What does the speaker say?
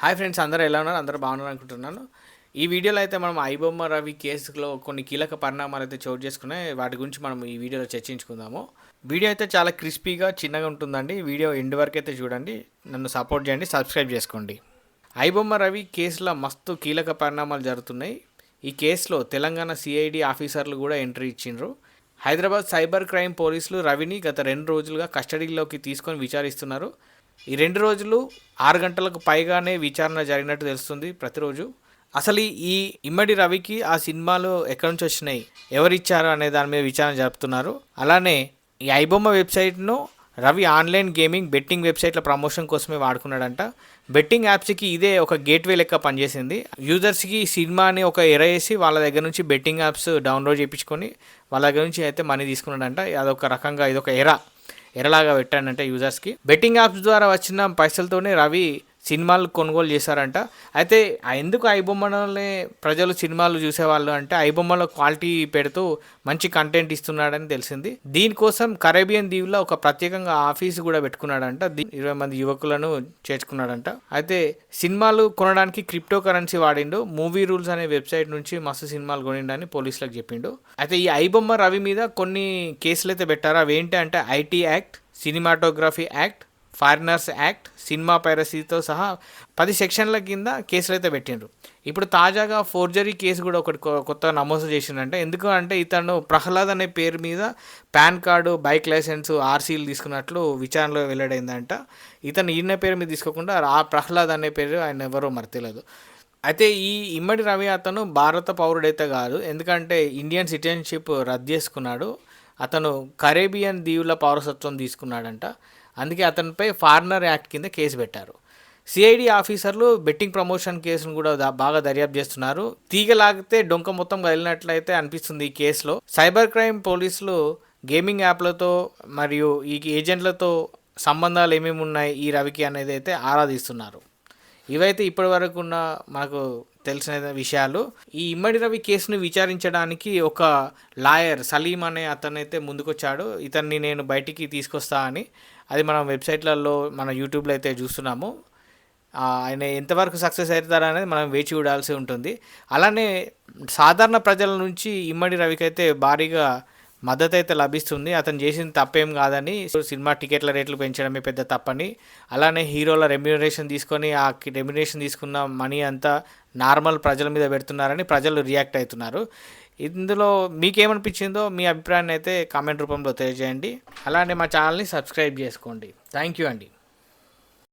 Hi friends అందరూ ఎలా ఉన్నారు? అందరూ బాగున్నారు అనుకుంటున్నాను. ఈ వీడియోలో అయితే మనం ఐబొమ్మ రవి కేసులో కొన్ని కీలక పరిణామాలు అయితే చోటు చేసుకున్నాయి. వాటి గురించి మనం ఈ వీడియోలో చర్చించుకుందాము. వీడియో అయితే చాలా క్రిస్పీగా చిన్నగా ఉంటుందండి. వీడియో ఎండ్ వరకు అయితే చూడండి. నన్ను సపోర్ట్ చేయండి సబ్స్క్రైబ్ చేసుకోండి. ఐబొమ్మ రవి కేసులో మస్తు కీలక పరిణామాలు జరుగుతున్నాయి. ఈ కేసులో తెలంగాణ సిఐడి ఆఫీసర్లు కూడా ఎంట్రీ ఇచ్చిండ్రు. హైదరాబాద్ సైబర్ క్రైమ్ పోలీసులు రవిని గత రెండు రోజులుగా కస్టడీలోకి తీసుకొని విచారిస్తున్నారు. ఈ రెండు రోజులు ఆరు గంటలకు పైగానే విచారణ జరిగినట్టు తెలుస్తుంది ప్రతిరోజు. అసలు ఈ ఇమ్మడి రవికి ఆ సినిమాలు ఎక్కడి నుంచి వచ్చినాయి? ఎవరిచ్చారు అనే దాని మీద విచారణ జరుపుతున్నారు. అలానే ఈ ఐబొమ్మ వెబ్సైట్ను రవి ఆన్లైన్ గేమింగ్ బెట్టింగ్ వెబ్సైట్ల ప్రమోషన్ కోసమే వాడుకున్నాడంట. బెట్టింగ్ యాప్స్కి ఇదే ఒక గేట్వే లెక్క పనిచేసింది. యూజర్స్కి సినిమాని ఒక ఎర వేసి వాళ్ళ దగ్గర నుంచి బెట్టింగ్ యాప్స్ డౌన్లోడ్ చేయించుకొని వాళ్ళ దగ్గర నుంచి అయితే మనీ తీసుకున్నాడంట. అదొక రకంగా ఇదొక ఎర. ఎరలాగా పెట్టాడంటే యూజర్స్కి బెట్టింగ్ యాప్స్ ద్వారా వచ్చిన పైసలతోనే రవి సినిమాలు కొనుగోలు చేశారంట. అయితే ఎందుకు ఐబొమ్మలనే ప్రజలు సినిమాలు చూసేవాళ్ళు అంటే ఐబొమ్మల క్వాలిటీ పెడుతూ మంచి కంటెంట్ ఇస్తున్నాడని తెలిసింది. దీనికోసం కరేబియన్ దీవులో ఒక ప్రత్యేకంగా ఆఫీస్ కూడా పెట్టుకున్నాడంట. ఇరవై మంది యువకులను చేర్చుకున్నాడంట. అయితే సినిమాలు కొనడానికి క్రిప్టో కరెన్సీ వాడిండు. మూవీ రూల్స్ అనే వెబ్సైట్ నుంచి మస్తు సినిమాలు కొనిండని పోలీసులకు చెప్పిండు. అయితే ఈ ఐబొమ్మ రవి మీద కొన్ని కేసులు అయితే పెట్టారు. అవి ఏంటి అంటే IT act cinematography act foreigners act cinema పైరసీతో సహా పది సెక్షన్ల కింద కేసులు అయితే పెట్టిండ్రు. ఇప్పుడు తాజాగా ఫోర్జరీ కేసు కూడా ఒకటి కొ- నమోదు చేసిండంటే. ఎందుకు అంటే ఇతను ప్రహ్లాద్ అనే పేరు మీద పాన్ కార్డు బైక్ లైసెన్స్ ఆర్సీలు తీసుకున్నట్లు విచారణలో వెల్లడైందంట. ఇతను ఈయన పేరు మీద తీసుకోకుండా ఆ ప్రహ్లాద్ అనే పేరు ఆయన ఎవరో మరి తెలియదు అయితే ఈ ఇమ్మడి రవి అతను భారత పౌరుడైతే కాదు. ఎందుకంటే ఇండియన్ సిటిజన్షిప్ రద్దు చేసుకున్నాడు. అతను కరేబియన్ దీవుల పౌరసత్వం తీసుకున్నాడంట. అందుకే అతనిపై ఫారినర్ యాక్ట్ కింద కేసు పెట్టారు. సిఐడి ఆఫీసర్లు బెట్టింగ్ ప్రమోషన్ కేసును కూడా బాగా దర్యాప్తు చేస్తున్నారు. తీగలాగితే డొంక మొత్తం కదిలినట్లయితే అనిపిస్తుంది ఈ కేసులో. సైబర్ క్రైమ్ పోలీసులు గేమింగ్ యాప్లతో మరియు ఈ ఏజెంట్లతో సంబంధాలు ఏమేమి ఉన్నాయి ఈ రవికి అనేది అయితే ఆరాధిస్తున్నారు. ఇవైతే ఇప్పటి వరకు ఉన్న మనకు తెలిసిన విషయాలు. ఈ ఇమ్మడి రవి కేసును విచారించడానికి ఒక లాయర్ సలీం అనే అతనైతే ముందుకొచ్చాడు. ఇతన్ని నేను బయటికి తీసుకొస్తా అని. అది మనం వెబ్సైట్లలో మన యూట్యూబ్లో అయితే చూస్తున్నాము. ఆయన ఎంతవరకు సక్సెస్ అవుతారా అనేది మనం వేచి చూడాల్సి ఉంటుంది. అలానే సాధారణ ప్రజల నుంచి ఇమ్మడి రవికి అయితే భారీగా మద్దతు అయితే లభిస్తుంది. అతను చేసిన తప్పేం కాదని సినిమా టికెట్ల రేట్లు పెంచడమే పెద్ద తప్పని. అలానే హీరోల రెమ్యూనరేషన్ తీసుకొని ఆ రెమ్యూనరేషన్ తీసుకున్న మనీ అంతా నార్మల్ ప్రజల మీద పెడుతున్నారని ప్రజలు రియాక్ట్ అవుతున్నారు. ఇందులో మీకేమనిపించిందో మీ అభిప్రాయాన్ని అయితే కామెంట్ రూపంలో తెలియజేయండి. అలానే మా ఛానల్ని సబ్స్క్రైబ్ చేసుకోండి. థ్యాంక్ యూ అండి.